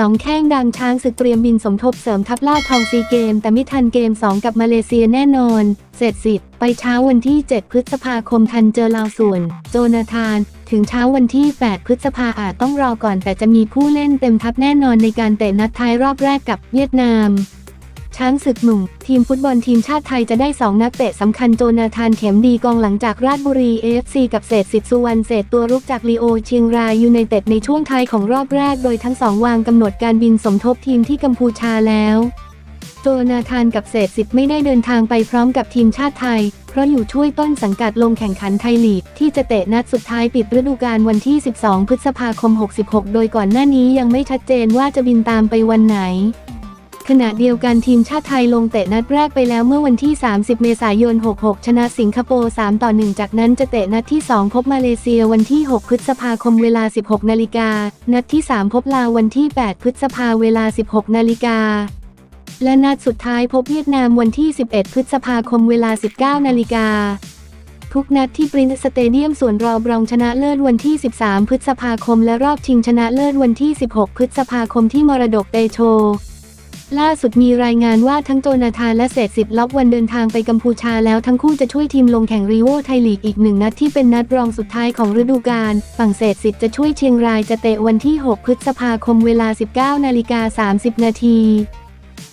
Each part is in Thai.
สองแข้งดังช้างศึกเตรียมบินสมทบเสริมทัพล่าทองซีเกม แต่ไม่ทันเกม 2 กับมาเลเซียแน่นอน เสร็จสิบไปเช้าวันที่ 7 พฤษภาคมทันเจอลาวส่วน โจนาธาน ถึงเช้าวันที่ 8 พฤษภาอาจต้องรอก่อนแต่จะมีผู้เล่นเต็มทัพแน่นอนในการเตะนัดท้ายรอบแรกกับเวียดนาม ช้างศึกหนุ่ม ทีมฟุตบอลทีมชาติไทยจะได้ 2 นักเตะสำคัญโจนาธานเข็มดีกองหลังจากราชบุรี AFC กับเศษสิทธิ์สุวรรณเศษตัวรุกจากลีโอเชียงรายยูไนเต็ดในช่วงท้ายของรอบแรกโดยทั้งสองวางกำหนดการบินสมทบทีมที่กัมพูชาแล้ว โจนาธานกับเศษสิทธิ์ไม่ได้เดินทางไปพร้อมกับทีมชาติไทย เพราะอยู่ช่วยต้นสังกัดลงแข่งขันไทยลีก ที่จะเตะนัดสุดท้ายปิดฤดูกาลวันที่ 12 พฤษภาคม 66 โดยก่อนหน้านี้ยังไม่ชัดเจนว่าจะบินตามไปวันไหน ขณะเดียวกันทีมชาติไทยลงเตะนัดแรกไปแล้วเมื่อวันที่ 30 เมษายน 66 ชนะสิงคโปร์ 3 ต่อ 1 จากนั้นจะเตะนัดที่ 2 พบมาเลเซียวันที่ 6 พฤษภาคมเวลา 16 นาฬิกา นัดที่ 3 พบลาววันที่ 8 พฤษภาเวลา 16 นาฬิกา และนัดสุดท้ายพบเวียดนามวันที่ 11 พฤษภาคมเวลา 19 นาฬิกาทุกนัดที่ปรินซ์สเตเดียมส่วนรอบรองชนะเลิศวันที่ 13 พฤษภาคม และรอบชิงชนะเลิศวันที่ 16 พฤษภาคมที่มรดกเตโช ล่าสุดมีรายงานว่าทั้งโจนาธานและเศษสิทธิ์ล็อบวันเดินทางไปกัมพูชาแล้วทั้งคู่จะช่วยทีมลงแข่งรีโวไทยลีกอีกหนึ่งนัดที่เป็นนัดรองสุดท้ายของฤดูกาล ฝั่งเศษสิทธิ์จะช่วยเชียงรายจะเตะวันที่ 6 พฤษภาคมเวลา 19นาฬิกา30 นาที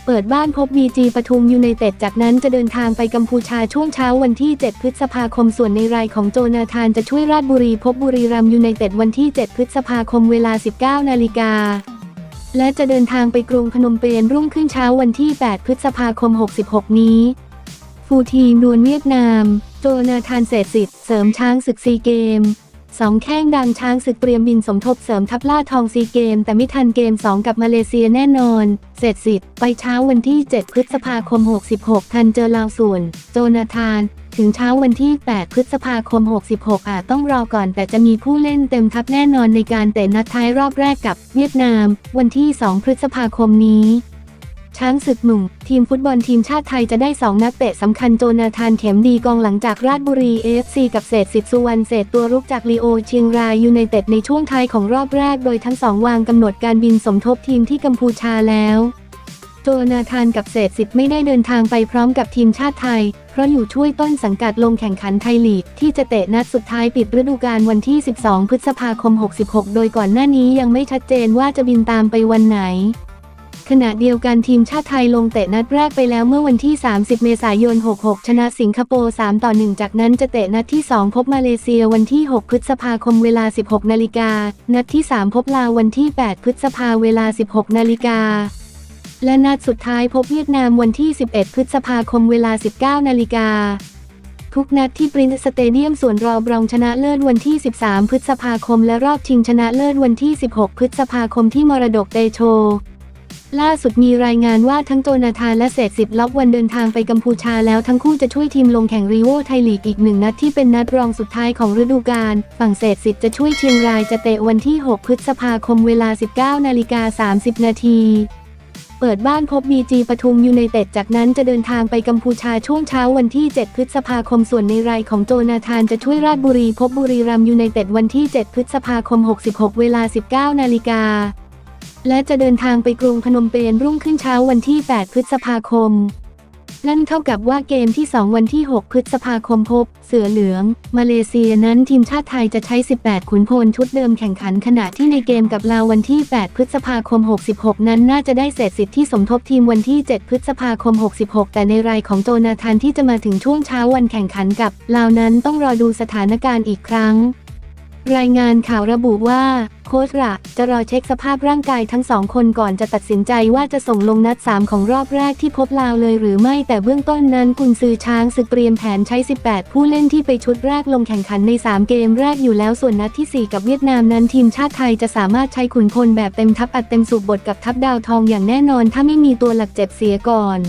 เปิดบ้านพบบีจีปทุมยูไนเต็ดจากนั้นจะเดินทางไปกัมพูชาช่วงเช้าวันที่ 7 พฤษภาคมส่วนในรายของโจนาธานจะช่วยราชบุรีพบบุรีรัมย์ยูไนเต็ดวันที่ 7 พฤษภาคมเวลา 19นาฬิกา และจะเดินทางไปกรุงพนมเปญรุ่งขึ้นเช้าวันที่ 8 พฤษภาคม 66 นี้ ฟูทีมดวลเวียดนาม โจนาธานเศษสิทธิ์เสริมช้างศึกซีเกมสองแข้งดังช้างศึกเตรียมบินสมทบเสริมทัพล่าทองซีเกม แต่ไม่ทันเกม 2 กับมาเลเซียแน่นอน เสร็จสิทธิ์ไปเช้าวันที่ 7 พฤษภาคม 66 ทันเจอลาวส่วน โจนาธาน ถึงเช้าวันที่ 8 พฤษภาคม 66 อาจต้องรอก่อน แต่จะมีผู้เล่นเต็มทัพแน่นอนในการเตะนัดท้ายรอบแรกกับเวียดนาม วันที่ 2 พฤษภาคมนี้ ช้างศึกหนุ่ม ทีมฟุตบอลทีมชาติไทยจะได้ 2 นักเตะสำคัญโจนาธานเข็มดีกองหลังจากราชบุรี AFC กับเศษสิทธิ์สุวรรณเศษตัวรุกจากลีโอเชียงรายยูไนเต็ดในช่วงท้ายของรอบแรก โดยทั้งสองวางกำหนดการบินสมทบทีมที่กัมพูชาแล้ว โจนาธานกับเศษสิทธิ์ไม่ได้เดินทางไปพร้อมกับทีมชาติไทย เพราะอยู่ช่วยต้นสังกัดลงแข่งขันไทยลีก ที่จะเตะนัดสุดท้ายปิดฤดูกาลวันที่ 12 พฤษภาคม 66 โดยก่อนหน้านี้ยังไม่ชัดเจนว่าจะบินตามไปวันไหน ขณะเดียวกันทีมชาติไทยลงเตะนัดแรกไปแล้วเมื่อวันที่ 30 เมษายน 66 ชนะสิงคโปร์ 3 ต่อ 1 จากนั้นจะเตะนัดที่ 2 พบมาเลเซียวันที่ 6 พฤษภาคมเวลา 16 นาฬิกา นัดที่ 3 พบลาววันที่ 8 พฤษภาเวลา 16 นาฬิกา และนัดสุดท้ายพบเวียดนามวันที่ 11 พฤษภาคมเวลา 19 นาฬิกา ทุกนัดที่ปรินซ์สเตเดียมส่วนรอบรองชนะเลิศวันที่ 13 พฤษภาคม และรอบชิงชนะเลิศวันที่ 16 พฤษภาคมที่มรดกเตโชล่าสุดมีรายงานว่าทั้งโจนาธานและเศษสิทธิ์ล็อบวันเดินทางไปกัมพูชาแล้วทั้งคู่จะช่วยทีมลงแข่งรีโวไทยลีกอีกหนึ่งนัดที่เป็นนัดรองสุดท้ายของฤดูกาล ฝั่งเศษสิทธิ์จะช่วยเชียงรายจะเตะวันที่ 6 พฤษภาคมเวลา 19นาฬิกา30 นาที เปิดบ้านพบบีจีปทุมยูไนเต็ดจากนั้นจะเดินทางไปกัมพูชาช่วงเช้าวันที่ 7 พฤษภาคมส่วนในรายของโจนาธานจะช่วยราชบุรีพบบุรีรัมย์ยูไนเต็ดวันที่ 7 พฤษภาคม 66 เวลา 19 นาฬิกา และจะเดินทางไปกรุงพนมเปญรุ่งขึ้นเช้าวันที่ 8 พฤษภาคม นั่นเท่ากับว่าเกมที่ 2 วันที่ 6 พฤษภาคมพบ เสือเหลือง มาเลเซียนั้นทีมชาติไทยจะใช้ 18 ขุนพลชุดเดิมแข่งขันขณะที่ในเกมกับลาววันที่ 8 พฤษภาคม 66 นั้นน่าจะได้เศษสิทธิ์ที่สมทบทีมวันที่ 7 พฤษภาคม 66 แต่ในรายของโจนาธานที่จะมาถึงช่วงเช้าวันแข่งขันกับลาวนั้นต้องรอดูสถานการณ์อีกครั้ง รายงานข่าวระบุว่า โค้ชระจะรอเช็คสภาพร่างกายทั้งสองคนก่อนจะตัดสินใจว่าจะส่งลงนัด 3 ของรอบแรกที่พบลาวเลยหรือไม่แต่เบื้องต้นนั้นกุนซือช้างศึกเตรียมแผนใช้ 18 ผู้เล่นที่ไปชุดแรกลงแข่งขันใน 3 เกมแรกอยู่แล้วส่วนนัดทีสี่4 กับเวียดนามนั้นทีมชาติไทยจะสามารถใช้ขุนพลแบบเต็มทัพอัดเต็มสูบบทกับทัพดาวทองอย่างแน่นอน ถ้าไม่มีตัวหลักเจ็บเสียก่อน